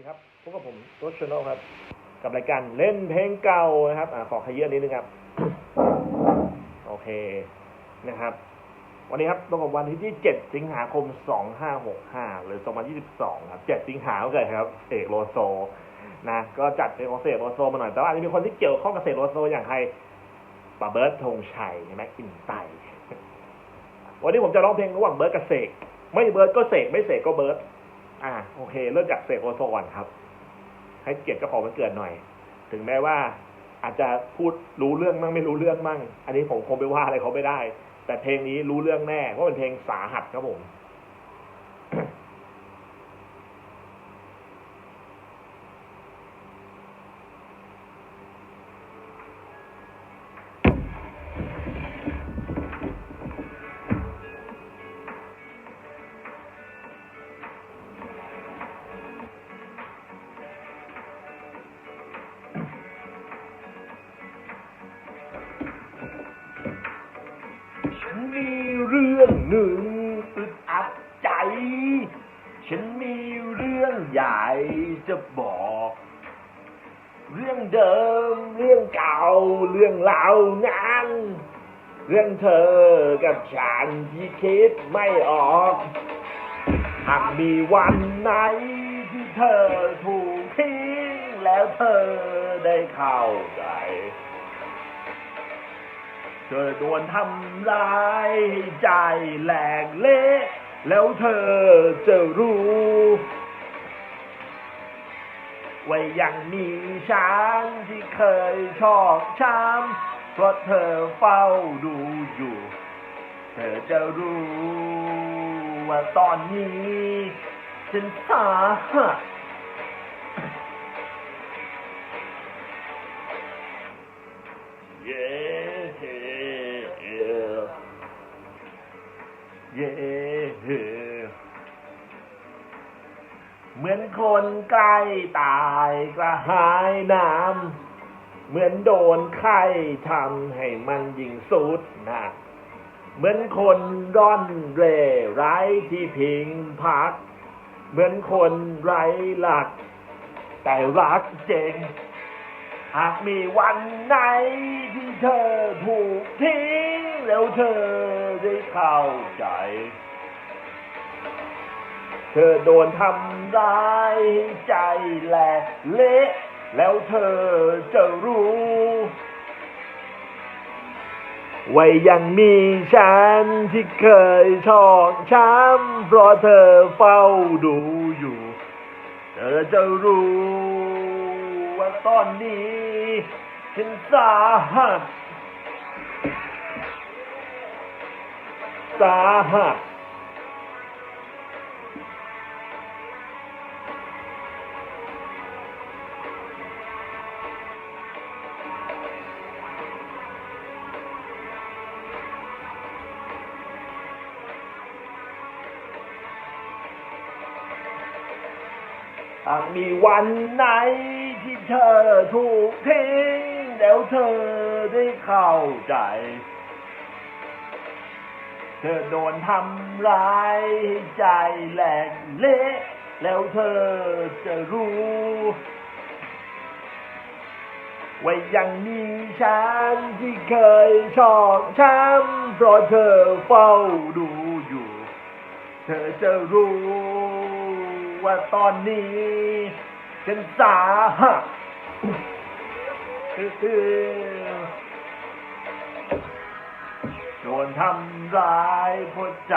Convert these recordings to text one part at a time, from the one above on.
ดีครับ พบกับผมโรชโนครับ กับรายการเล่นเพลงเก่านะครับอขอขยี้นิดนึงครับ โอเคนะครับ วันนี้ครับตรงกับวันที่7สิงหาคม 2565 หรือ 2022 ครับ 7 สิงหาคมเกิดครับ เอกโลโซ นะ ก็จัดเป็นของเสกโลโซมาหน่อย แต่ว่าอาจจะมีคนที่เกี่ยวข้องกับเสกโลโซอย่างใครปาเบิร์ตธงชัยแม็กอินไตวันนี้ผมจะร้องเพลงระหว่างเบิร์ตกับเสก ไม่เบิร์ตก็เสก ไม่เสกก็เบิร์ต อ่าโอเค เริ่มจากเสกโลโซก่อนครับ ให้เกียรติเจ้าของมันเกิดหน่อย ถึงแม้ว่า อาจจะพูดรู้เรื่องมั่งไม่รู้เรื่องมั่ง อันนี้ผมคงไปว่าอะไรเขาไม่ได้ แต่เพลงนี้รู้เรื่องแน่เพราะเป็นเพลงสาหัสครับผม หนึ่งอึดอัดใจ ฉันมีเรื่องใหญ่จะบอก เรื่องเดิม เรื่องเก่า เรื่องเล่างาน เรื่องเธอกับฉันที่คิดไม่ออก หากมีวันไหนที่เธอถูกทิ้งแล้วเธอได้เข้าใจ เธอโดนทำร้ายใจแหลกเละแล้วเธอจะรู้ว่ายังมีช้างที่เคยชอกช้ำเพราะเธอเฝ้าดูอยู่ เธอจะรู้ว่าตอนนี้ฉันสาหัสเย้ เย้เหมือนคนใกล้ตายกระหายน้ำ เหมือนโดนไข้ทำให้มันยิ่งสุดหนัก เหมือนคนร่อนเร่ไร้ที่พิงพัก เหมือนคนไร้หลัก แต่รักเจง หากมีวันไหนที่เธอถูกทิ้งแล้วเธอได้เข้าใจ เธอโดนทำร้ายใจแหลกเละแล้วเธอจะรู้ว่ายังมีฉันที่เคยชอกช้ำเพราะเธอเฝ้าดูอยู่ เธอจะรู้ ตอนนี้ฉันสาหัสสาหัส หากมีวันไหนที่เธอถูกทิ้งแล้วเธอได้เข้าใจ เธอโดนทำร้ายใจแหลกเละแล้วเธอจะรู้ว่ายังมีฉันที่เคยชอกช้ำเพราะเธอเฝ้าดูอยู่ เธอจะรู้ ว่าตอนนี้ฉันสาหัสโดนทำร้ายเพราะใจ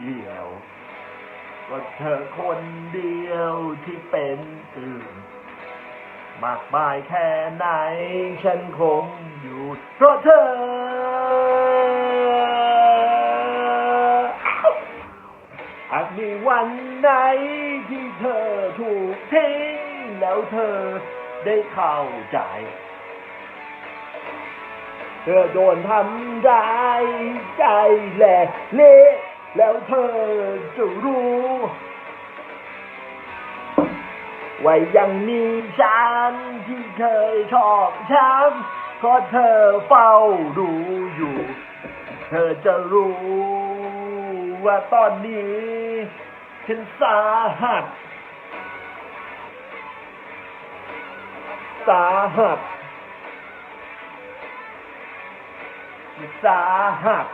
เหี่ยว ก็เธอคนเดียวที่เป็นอื่น มากมายแค่ไหน ฉันคงอยู่เพราะเธอ มีวันไหนที่เธอถูกทิ้งแล้วเธอได้เข้าใจ เธอโดนทำร้ายใจแหลกเละแล้วเธอจะรู้ว่ายังมีฉันที่เคยชอบช้ำเพราะเธอเฝ้าดูอยู่ เธอจะรู้ ว่าตอนนี้ฉันสาหัส สาหัสสาหัส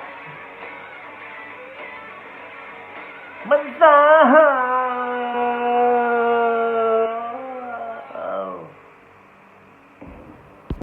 มันสาหัส